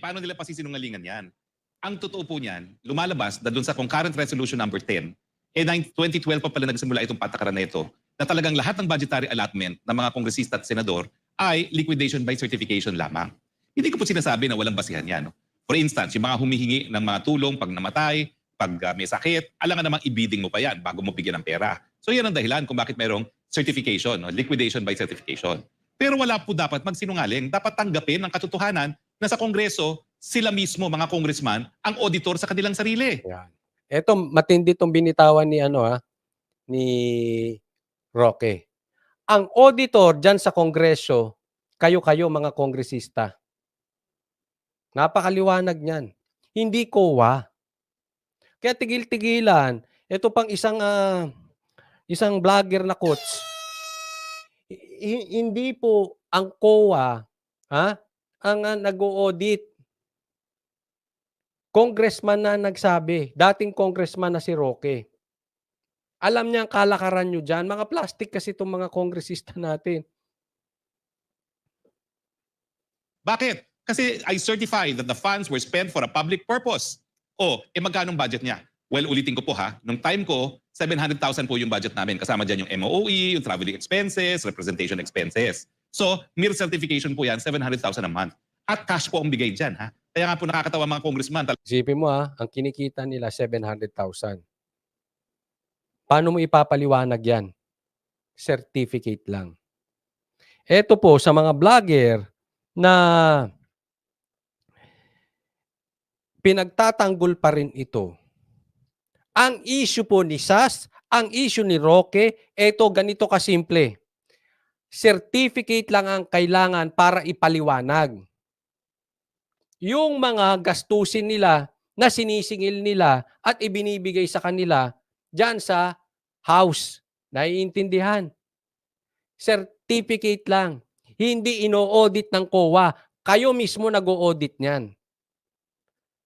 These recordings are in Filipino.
paano nila pasisinungalingan yan? Ang totoo po niyan, lumalabas na doon sa concurrent resolution number 10, eh 9 2012 pa pala nagsimula itong patakaran na ito, na talagang lahat ng budgetary allotment ng mga kongresista at senador ay liquidation by certification lamang. Hindi ko po sinasabi na walang basihan yan. No? For instance, yung mga humihingi ng mga tulong pag namatay, pag uh, may sakit, alangan namang ibidding mo pa yan bago mo bigyan ng pera. So yan ang dahilan kung bakit mayroong certification, no? liquidation by certification. Pero wala po dapat magsinungaling. Dapat tanggapin ang katotohanan na sa Kongreso, sila mismo, mga congressman, ang auditor sa kanilang sarili. Yan. Ito, matindi tong binitawan ni ano ha, ni Roque. Ang auditor dyan sa Kongreso, kayo-kayo mga kongresista. Napakaliwanag niyan. Hindi COA. Kaya tigil-tigilan. Ito pang isang ah, isang vlogger na coach. Hindi po ang COA ha, ang ah, nag-audit congressman na nagsabi, dating congressman na si Roque. Alam niya ang kalakaran nyo dyan. Mga plastic kasi itong mga kongresista natin. Bakit? Kasi I certify that the funds were spent for a public purpose. O, eh magkano ang budget niya? Well, ulitin ko po ha. Nung time ko, 700,000 po yung budget namin. Kasama dyan yung MOE, yung traveling expenses, representation expenses. So, mere certification po yan, 700,000 a month. At cash po ang bigay dyan ha. Kaya nga po nakakatawa mga congressman, Isipin mo ha, ang kinikita nila 700,000. Paano mo ipapaliwanag yan? Certificate lang. Ito po sa mga vlogger na pinagtatanggol pa rin ito. Ang issue po ni SAS, ang issue ni Roque, ito ganito kasimple. Certificate lang ang kailangan para ipaliwanag yung mga gastusin nila na sinisingil nila at ibinibigay sa kanila dyan sa house. Naiintindihan? Certificate lang. Hindi ino-audit ng COA. Kayo mismo nag-audit niyan.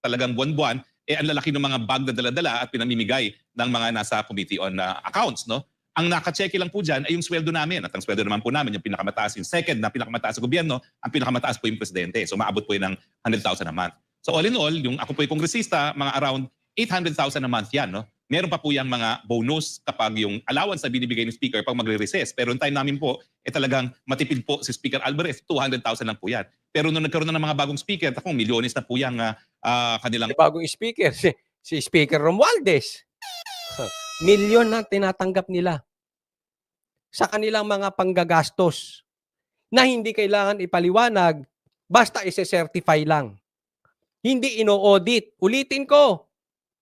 talagang buwan-buwan, eh ang lalaki ng mga bag na dala-dala at pinamimigay ng mga nasa committee on uh, accounts. No? Ang nakacheque lang po dyan ay yung sweldo namin. At ang sweldo naman po namin, yung pinakamataas, yung second na pinakamataas sa gobyerno, ang pinakamataas po yung presidente. So maabot po yun ng 100,000 a month. So all in all, yung ako po yung kongresista, mga around 800,000 a month yan. No? Meron pa po yung mga bonus kapag yung allowance na binibigay ng speaker pag magre-recess. Pero yung time namin po, eh talagang matipid po si Speaker Alvarez, 200,000 lang po yan. Pero nung nagkaroon na ng mga bagong speaker, takong milyones na po yung ah, ah, kanilang bagong speaker, si, si Speaker Romualdez. Milyon na tinatanggap nila sa kanilang mga panggagastos na hindi kailangan ipaliwanag, basta ise-certify lang. Hindi ino-audit. Ulitin ko,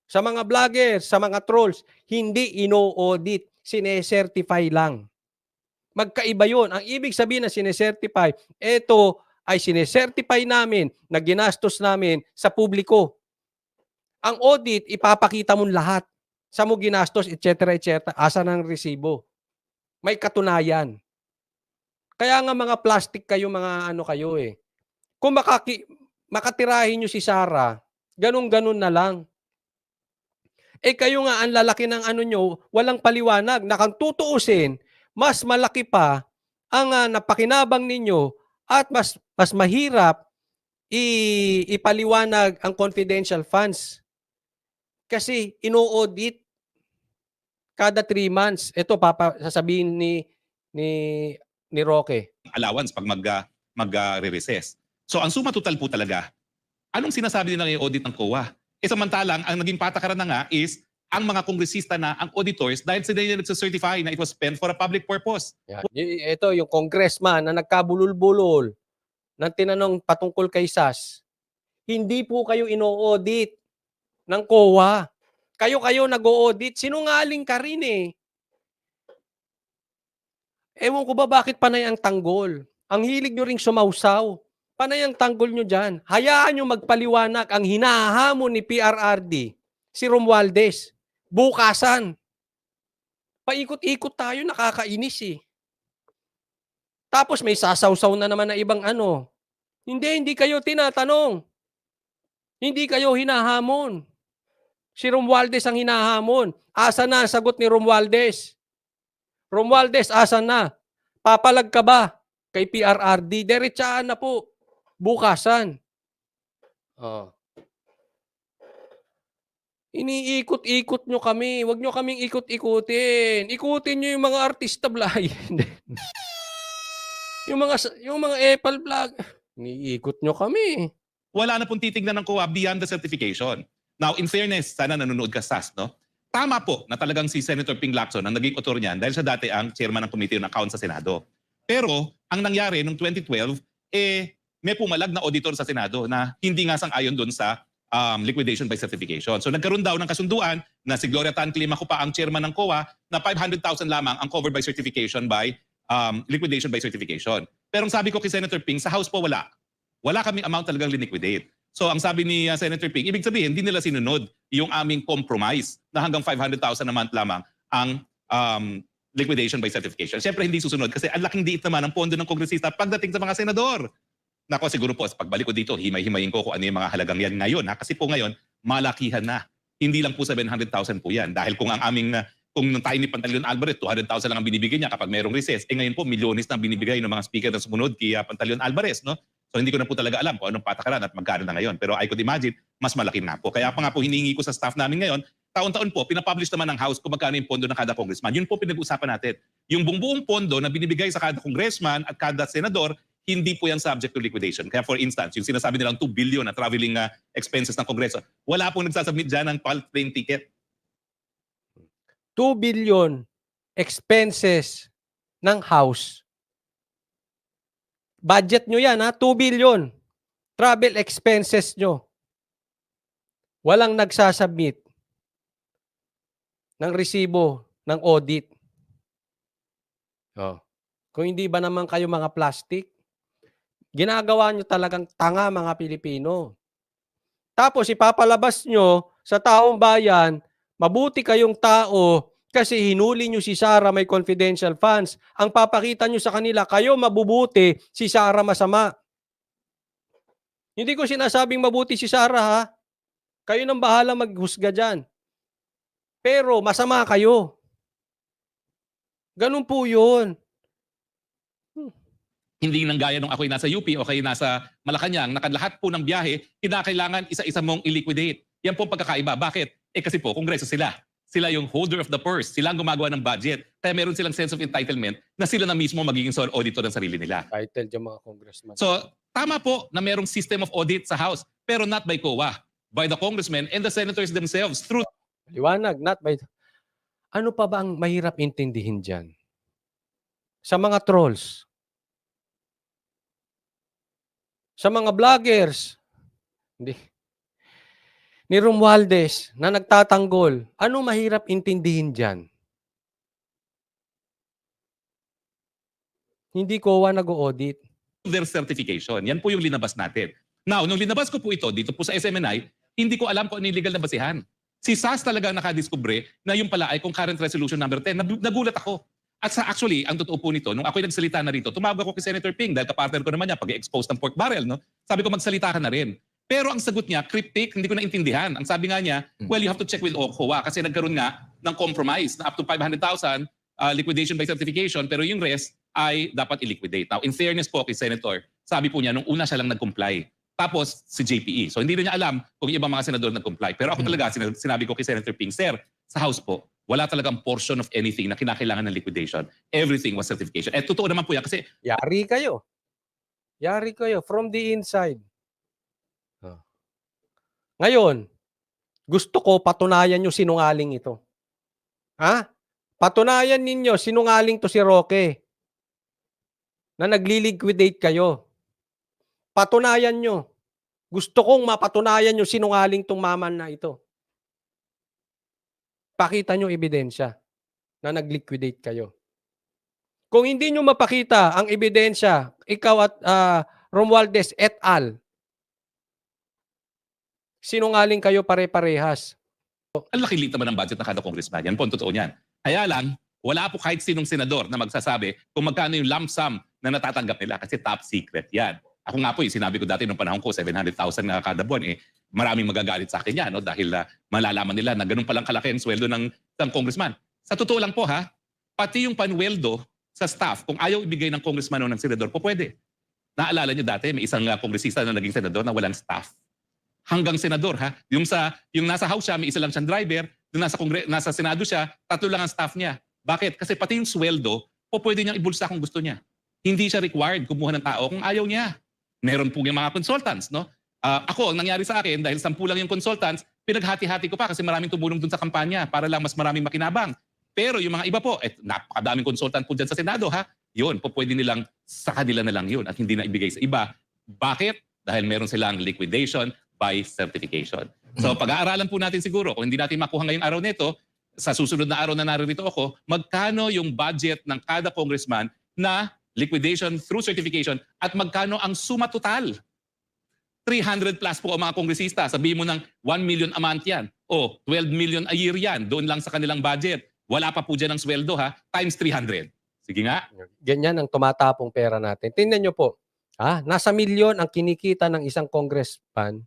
sa mga vloggers, sa mga trolls, hindi ino-audit, sine-certify lang. Magkaiba yun. Ang ibig sabihin na sine-certify, ito ay sine-certify namin na ginastos namin sa publiko. Ang audit, ipapakita mo lahat. Sa mo ginastos, etc. etc. Asa ng resibo. May katunayan. Kaya nga mga plastic kayo, mga ano kayo eh. Kung makaki, makatirahin nyo si Sarah, ganun-ganun na lang. Eh kayo nga, ang lalaki ng ano nyo, walang paliwanag. Nakang mas malaki pa ang ah, napakinabang ninyo at mas mas mahirap i- ipaliwanag ang confidential funds. Kasi ino-audit kada three months. Ito, papa, sasabihin ni, ni, ni Roque. allowance pag mag, ah, mag-re-recess. So ang suma total po talaga, anong sinasabi nila ng audit ng COA? Eh samantalang, ang naging patakaran na nga is ang mga kongresista na, ang auditors, dahil sila yung nagsacertify na it was spent for a public purpose. Yan. Ito, yung congressman na nagkabulol-bulol ng tinanong patungkol kay SAS, hindi po kayo ino-audit ng COA. Kayo-kayo nag-audit. Sinungaling ka rin eh. Ewan ko ba bakit panay ang tanggol? Ang hilig nyo ring sumausaw. Panay ang tanggol nyo dyan. Hayaan nyo magpaliwanag ang hinahamon ni PRRD, si Romualdez. Bukasan. Paikot-ikot tayo, nakakainis eh. Tapos may sasawsaw na naman na ibang ano. Hindi, hindi kayo tinatanong. Hindi kayo hinahamon. Si Romualdez ang hinahamon. Asa na ang sagot ni Romualdez? Romualdez, asa na? Papalag ka ba kay PRRD? Diretsaan na po. Bukasan. Oh. Iniikot-ikot nyo kami. Huwag nyo kaming ikot-ikutin. Ikutin nyo yung mga artista. Hindi. yung mga yung mga Apple vlog. Iniikot nyo kami. wala na pong titignan ng COA beyond the certification. Now, in fairness, sana nanonood ka SAS, no? Tama po na talagang si Senator Ping Lacson ang naging author niyan dahil siya dati ang chairman ng Committee on Accounts sa Senado. Pero, ang nangyari noong 2012, eh, may pumalag na auditor sa Senado na hindi nga sang-ayon doon sa um, liquidation by certification. So nagkaroon daw ng kasunduan na si Gloria Tan Clima ko pa ang chairman ng COA na 500,000 lamang ang covered by certification by um, liquidation by certification. Pero ang sabi ko kay Senator Ping, sa House po wala wala kaming amount talagang liniquidate. So ang sabi ni uh, Senator Ping, ibig sabihin, hindi nila sinunod yung aming compromise na hanggang 500,000 a month lamang ang um, liquidation by certification. Siyempre hindi susunod kasi ang laking diit naman ang pondo ng kongresista pagdating sa mga senador. Nako siguro po, pagbalik ko dito, himay-himayin ko kung ano yung mga halagang yan ngayon. Ha? Kasi po ngayon, malakihan na. Hindi lang po 700,000 po yan. Dahil kung ang aming na kung nung tayo ni Pantaleon Alvarez, 200,000 lang ang binibigay niya kapag mayroong recess. Eh ngayon po, milyones na binibigay ng mga speaker na sumunod kay uh, Pantaleon Alvarez. No? So hindi ko na po talaga alam kung anong patakaran at magkano na ngayon. Pero I could imagine, mas malaki na po. Kaya pa nga po hiningi ko sa staff namin ngayon, taon-taon po, pinapublish naman ng House kung magkano yung pondo ng kada congressman. Yun po pinag-usapan natin. Yung buong pondo na binibigay sa kada congressman at kada senador, hindi po yan subject to liquidation. Kaya for instance, yung sinasabi nilang 2 billion na traveling uh, expenses ng Kongreso, wala pong nagsasubmit dyan ng train ticket. 2 billion expenses ng house. Budget nyo yan ha, 2 billion. Travel expenses nyo. Walang nagsasubmit ng resibo ng audit. Oh. Kung hindi ba naman kayo mga plastic, ginagawa nyo talagang tanga mga Pilipino. Tapos ipapalabas nyo sa taong bayan, mabuti kayong tao kasi hinuli nyo si Sara may confidential funds. Ang papakita nyo sa kanila, kayo mabubuti, si Sara masama. Hindi ko sinasabing mabuti si Sara ha. Kayo nang bahala maghusga dyan. Pero masama kayo. Ganun po yun. hindi nang gaya nung ako'y nasa UP o kayo nasa Malacanang, na lahat po ng biyahe, kinakailangan isa-isa mong i-liquidate. Yan po ang pagkakaiba. Bakit? Eh kasi po, kongreso sila. Sila yung holder of the purse. Sila ang gumagawa ng budget. Kaya meron silang sense of entitlement na sila na mismo magiging sole auditor ng sarili nila. Title yung mga congressman. So, tama po na merong system of audit sa House, pero not by COA, by the congressmen and the senators themselves through Liwanag, not by... Ano pa ba ang mahirap intindihin dyan? Sa mga trolls, sa mga vloggers, hindi, ni Romualdez na nagtatanggol, ano mahirap intindihin dyan? Hindi ko nag-audit. their certification. Yan po yung linabas natin. Now, nung linabas ko po ito dito po sa SMNI, hindi ko alam kung ano yung legal na basihan. Si SAS talaga nakadiskubre na yung pala ay concurrent resolution number 10. Nab- Nagulat ako. At sa actually, ang totoo po nito, nung ako'y nagsalita na rito, tumawag ako kay Senator Ping dahil kapartner ko naman niya pag-expose ng pork barrel. No? Sabi ko, magsalita ka na rin. Pero ang sagot niya, cryptic, hindi ko naintindihan. Ang sabi nga niya, well, you have to check with OCOA kasi nagkaroon nga ng compromise na up to 500,000 uh, liquidation by certification pero yung rest ay dapat i-liquidate. Now, in fairness po kay Senator, sabi po niya, nung una siya lang nag-comply. Tapos si JPE. So hindi na niya alam kung yung ibang mga senador nag-comply. Pero ako talaga, sina- sinabi ko kay Senator Ping, Sir, sa House po, wala talagang portion of anything na kinakailangan ng liquidation. Everything was certification. Eh, totoo naman po yan kasi Yari kayo. Yari kayo from the inside. Ngayon, gusto ko patunayan nyo sinungaling ito. Ha? Patunayan ninyo sinungaling to si Roque na nagli-liquidate kayo. Patunayan nyo. Gusto kong mapatunayan nyo sinungaling tong maman na ito. Pakita nyo ebidensya na nag-liquidate kayo. Kung hindi nyo mapakita ang ebidensya, ikaw at ah, Romualdez et al., sinungaling kayo pare-parehas. ang laki naman ng budget ng kada congressman. Yan po totoo niyan. Kaya lang, wala po kahit sinong senador na magsasabi kung magkano yung lump sum na natatanggap nila kasi top secret yan. Ako nga po, yung sinabi ko dati nung panahon ko, 700,000 na kada buwan, eh, maraming magagalit sa akin yan no? dahil ah, malalaman nila na ganun palang kalaki ang sweldo ng, ng congressman. Sa totoo lang po ha, pati yung panweldo sa staff, kung ayaw ibigay ng congressman o ng senador, po pwede. Naalala niyo dati, may isang uh, kongresista na naging senador na walang staff. Hanggang senador ha. Yung sa yung nasa House siya, may isa lang siyang driver, yung nasa Kongre nasa Senado siya, tatlo lang ang staff niya. Bakit? Kasi pati yung sweldo, po pwede niyang ibulsa kung gusto niya. Hindi siya required kumuha ng tao kung ayaw niya. Meron po yung mga consultants, no? Ah, ako, ang nangyari sa akin, dahil sampu lang yung consultants, pinaghati-hati ko pa kasi maraming tumulong dun sa kampanya para lang mas maraming makinabang. Pero yung mga iba po, eh, napakadaming consultant po dyan sa Senado ha, yun, po pwede nilang sa kanila na lang yun at hindi na ibigay sa iba. Bakit? Dahil meron silang liquidation by certification. So pag-aaralan po natin siguro, kung hindi natin makuha ngayong araw nito, sa susunod na araw na naririto ako, magkano yung budget ng kada congressman na liquidation through certification at magkano ang suma total 300 plus po ang mga kongresista. Sabihin mo ng 1 million a month yan. O 12 million a year yan. Doon lang sa kanilang budget. Wala pa po dyan ang sweldo ha. Times 300. Sige nga. Ganyan ang tumatapong pera natin. Tingnan nyo po, ha? nasa milyon ang kinikita ng isang congressman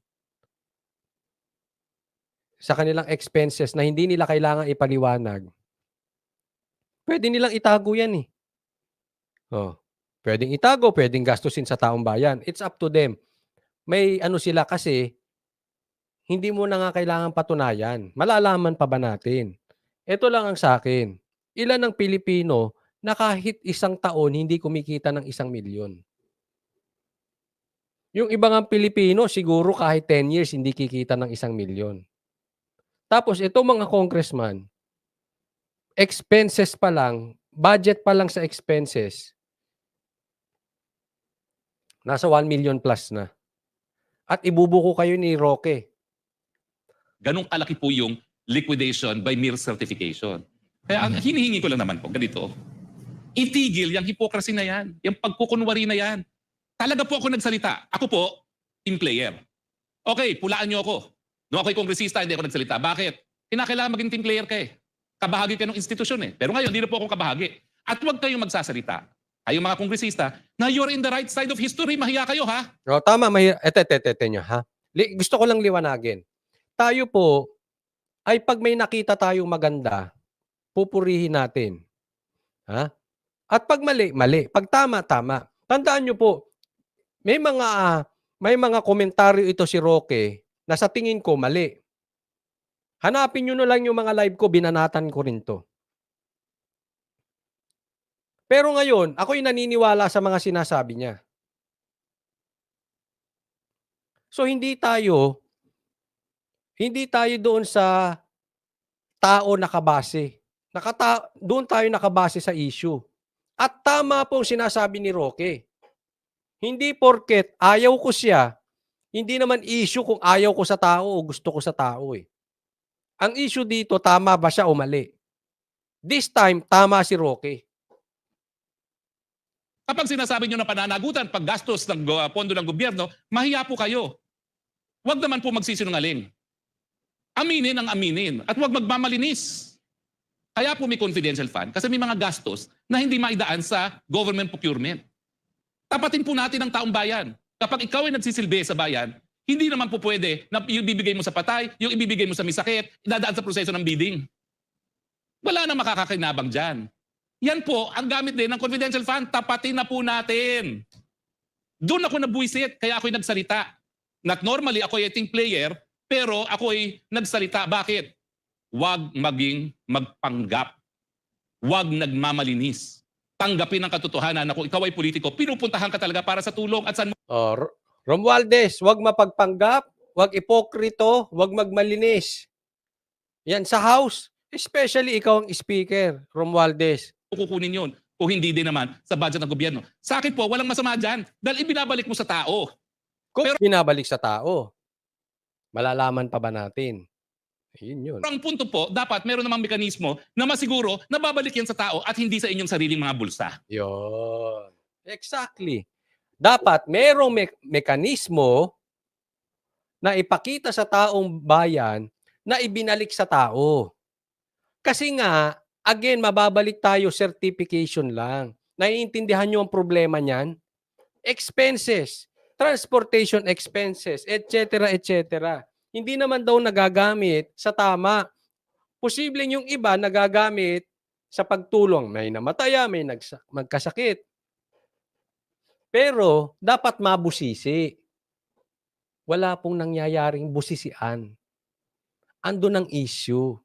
sa kanilang expenses na hindi nila kailangan ipaliwanag. Pwede nilang itago yan eh. Oh, pwedeng itago, pwedeng gastusin sa taong bayan. It's up to them. May ano sila kasi hindi mo na nga kailangan patunayan. Malalaman pa ba natin? Ito lang ang sa akin. Ilan ang Pilipino na kahit isang taon hindi kumikita ng isang milyon. Yung ibang ang Pilipino, siguro kahit 10 years hindi kikita ng isang milyon. Tapos ito mga congressman, expenses pa lang, budget pa lang sa expenses, nasa 1 million plus na. At ibubuko kayo ni Roque. Ganong kalaki po yung liquidation by mere certification. Kaya ang hinihingi ko lang naman po, ganito, itigil yung hypocrisy na yan, yung pagkukunwari na yan. Talaga po ako nagsalita. Ako po, team player. Okay, pulaan niyo ako. Nung ako'y kongresista, hindi ako nagsalita. Bakit? Kinakailangan maging team player ka eh. Kabahagi ka ng institusyon eh. Pero ngayon, hindi na po akong kabahagi. At huwag kayong magsasalita. Kayo mga kongresista, na you're in the right side of history, mahiya kayo ha. O, tama, may ete, ete, ete nyo, ha? Li- Gusto ko lang liwanagin. Tayo po, ay pag may nakita tayong maganda, pupurihin natin. Ha? At pag mali, mali. Pag tama, tama. Tandaan nyo po, may mga ah, may mga komentaryo ito si Roque na sa tingin ko mali. Hanapin nyo na lang yung mga live ko, binanatan ko rin to. Pero ngayon, ako'y naniniwala sa mga sinasabi niya. So hindi tayo hindi tayo doon sa tao nakabase. Nakata doon tayo nakabase sa issue. At tama po ang sinasabi ni Roque. Hindi porket ayaw ko siya, hindi naman issue kung ayaw ko sa tao o gusto ko sa tao eh. Ang issue dito, tama ba siya o mali? This time, tama si Roque. Kapag sinasabi nyo na pananagutan, paggastos ng go- pondo ng gobyerno, mahiya po kayo. Huwag naman po magsisinungaling. Aminin ang aminin at huwag magmamalinis. Kaya po may confidential fund kasi may mga gastos na hindi maidaan sa government procurement. Tapatin po natin ang taong bayan. Kapag ikaw ay nagsisilbi sa bayan, hindi naman po pwede na yung ibibigay mo sa patay, yung ibibigay mo sa may sakit, idadaan sa proseso ng bidding. Wala na makakakinabang dyan. Yan po, ang gamit din ng confidential fund, tapatin na po natin. Doon ako nabuisit, kaya ako'y nagsalita. Not normally, ako ay team player, pero ako'y nagsalita. Bakit? Huwag maging magpanggap. Huwag nagmamalinis. Tanggapin ang katotohanan na kung ikaw ay politiko, pinupuntahan ka talaga para sa tulong at saan mo Oh, Romualdez, wag mapagpanggap, wag ipokrito, wag magmalinis. Yan sa house, especially ikaw ang speaker, Romualdez. kukunin yun. Kung hindi din naman sa budget ng gobyerno. Sa akin po, walang masama dyan. Dahil ibinabalik mo sa tao. Kung binabalik sa tao, malalaman pa ba natin? Yun yun. Ang punto po, dapat meron namang mekanismo na masiguro na babalik yan sa tao at hindi sa inyong sariling mga bulsa. Yun. Exactly. Dapat merong me- mekanismo na ipakita sa taong bayan na ibinalik sa tao. Kasi nga, again, mababalik tayo certification lang. Naiintindihan nyo ang problema niyan? Expenses, transportation expenses, etc., etc. Hindi naman daw nagagamit sa tama. Posibleng yung iba nagagamit sa pagtulong. May namataya, may nagsa- magkasakit. Pero, dapat mabusisi. wala pong nangyayaring busisian. Ando ng issue.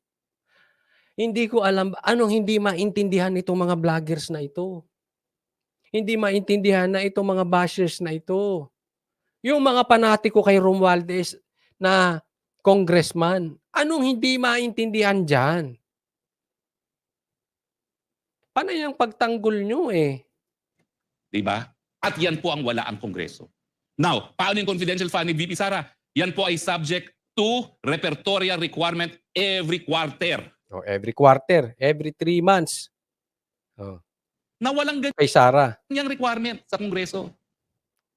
Hindi ko alam anong hindi maintindihan itong mga vloggers na ito. Hindi maintindihan na itong mga bashers na ito. Yung mga panatiko kay Romualdez na congressman, anong hindi maintindihan dyan? Panay ang pagtanggol nyo eh. Di ba? At yan po ang wala ang Kongreso. Now, paano yung confidential fund ni VP Sara? Yan po ay subject to repertorial requirement every quarter. Oh, every quarter, every three months. Oh, Na walang kay Sara. ganyang requirement sa Kongreso.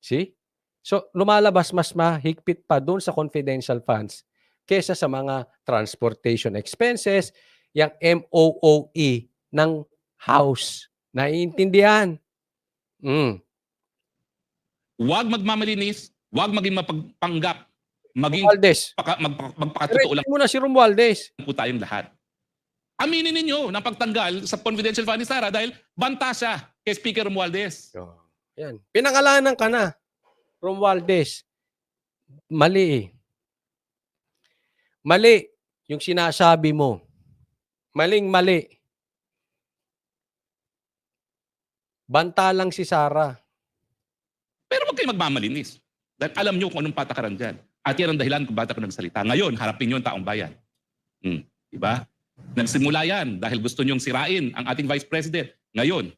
See? So, lumalabas mas mahigpit pa doon sa confidential funds kesa sa mga transportation expenses, yung MOOE ng house. Naiintindihan? Mm. Huwag magmamalinis, huwag maging mapagpanggap, maging Romualdez. paka, magpa, magpakatotoo lang Correct mo na si Romualdez. po tayong lahat. Aminin ninyo ng pagtanggal sa confidential fund ni Sara dahil banta siya kay Speaker Romualdez. Yan. Pinangalanan ka na. Romualdez. Mali eh. Mali yung sinasabi mo. Maling mali. Banta lang si Sara. Pero huwag kayo magmamalinis. Dahil alam nyo kung anong patakaran dyan. At yan ang dahilan kung bakit ako nagsalita. Ngayon, harapin nyo ang taong bayan. Hmm. Diba? Nagsimula yan dahil gusto nyong sirain ang ating Vice President. Ngayon,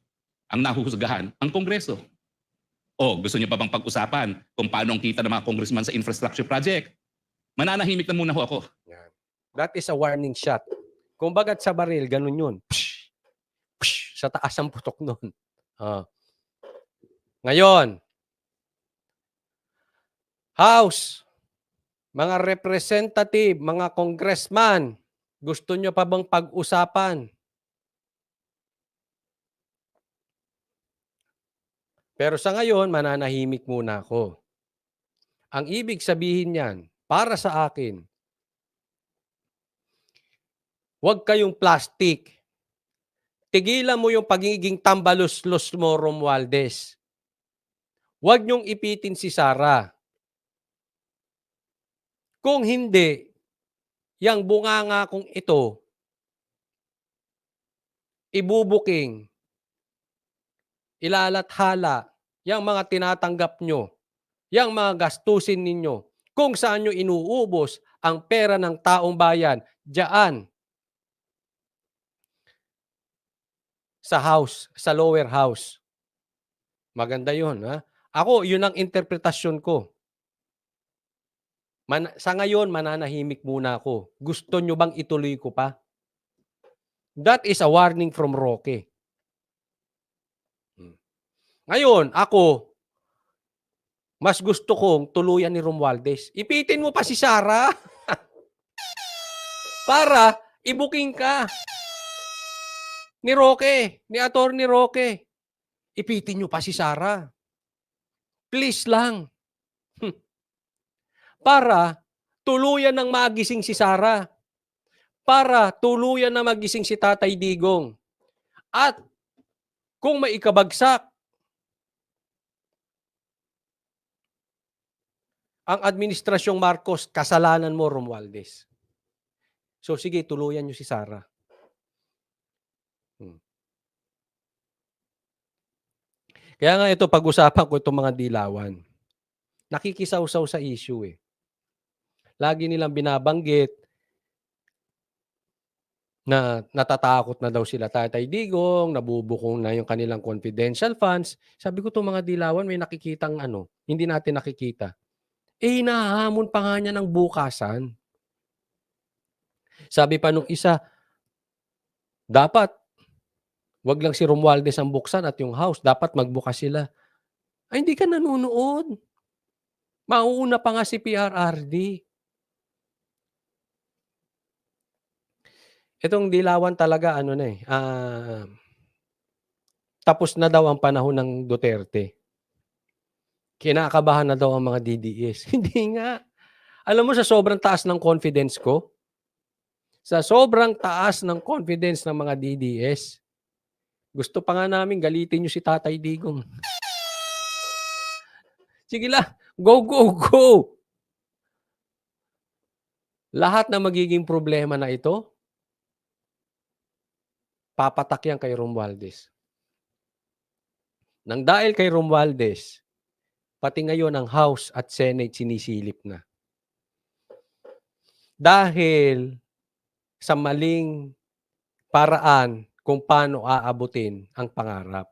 ang nahuhusgahan, ang Kongreso. O gusto nyo pa bang pag-usapan kung paano ang kita ng mga congressman sa infrastructure project? Mananahimik na muna ho ako. That is a warning shot. Kung bagat sa baril, ganun yun. Psh! Psh! Sa taas ang putok nun. Ah. Ngayon, House, mga representative, mga congressman, gusto nyo pa bang pag-usapan? Pero sa ngayon, mananahimik muna ako. Ang ibig sabihin niyan, para sa akin, Huwag kayong plastic. Tigilan mo yung pagiging tambalos-los mo, Romualdez. Huwag niyong ipitin si Sara. Kung hindi, yang bunganga kong ito, ibubuking, ilalathala, yang mga tinatanggap nyo, yang mga gastusin ninyo, kung saan nyo inuubos ang pera ng taong bayan, diyan, sa house, sa lower house. Maganda yun. Ha? Ako, yun ang interpretasyon ko. Man, sa ngayon, mananahimik muna ako. Gusto nyo bang ituloy ko pa? That is a warning from Roque. Ngayon, ako, mas gusto kong tuluyan ni Romualdez. Ipitin mo pa si Sara. Para ibuking ka ni Roque, ni Attorney Roque. Ipitin nyo pa si Sara. Please lang. Hmm. Para tuluyan ng magising si Sara. Para tuluyan na magising si Tatay Digong. At kung may ikabagsak, ang administrasyong Marcos, kasalanan mo, Romualdez. So sige, tuluyan nyo si Sara. Kaya nga ito, pag-usapan ko itong mga dilawan. Nakikisaw-saw sa issue eh. Lagi nilang binabanggit na natatakot na daw sila Tatay Digong, nabubukong na yung kanilang confidential funds. Sabi ko itong mga dilawan, may nakikitang ano, hindi natin nakikita. Eh, hinahamon pa nga niya ng bukasan. Sabi pa nung isa, dapat Wag lang si Romualdez ang buksan at yung house. Dapat magbukas sila. Ay, hindi ka nanonood. Mauuna pa nga si PRRD. Itong dilawan talaga, ano na eh. ah, tapos na daw ang panahon ng Duterte. Kinakabahan na daw ang mga DDS. hindi nga. Alam mo, sa sobrang taas ng confidence ko, sa sobrang taas ng confidence ng mga DDS, gusto pa nga namin galitin nyo si Tatay Digong. Sige lang, go, go, go. Lahat na magiging problema na ito, papatak yan kay Romualdez. Nang dahil kay Romualdez, pati ngayon ang House at Senate sinisilip na. Dahil sa maling paraan kung paano aabutin ang pangarap.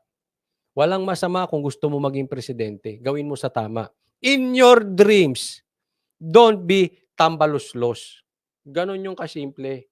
Walang masama kung gusto mo maging presidente. Gawin mo sa tama. In your dreams, don't be tambaluslos. Ganon yung kasimple.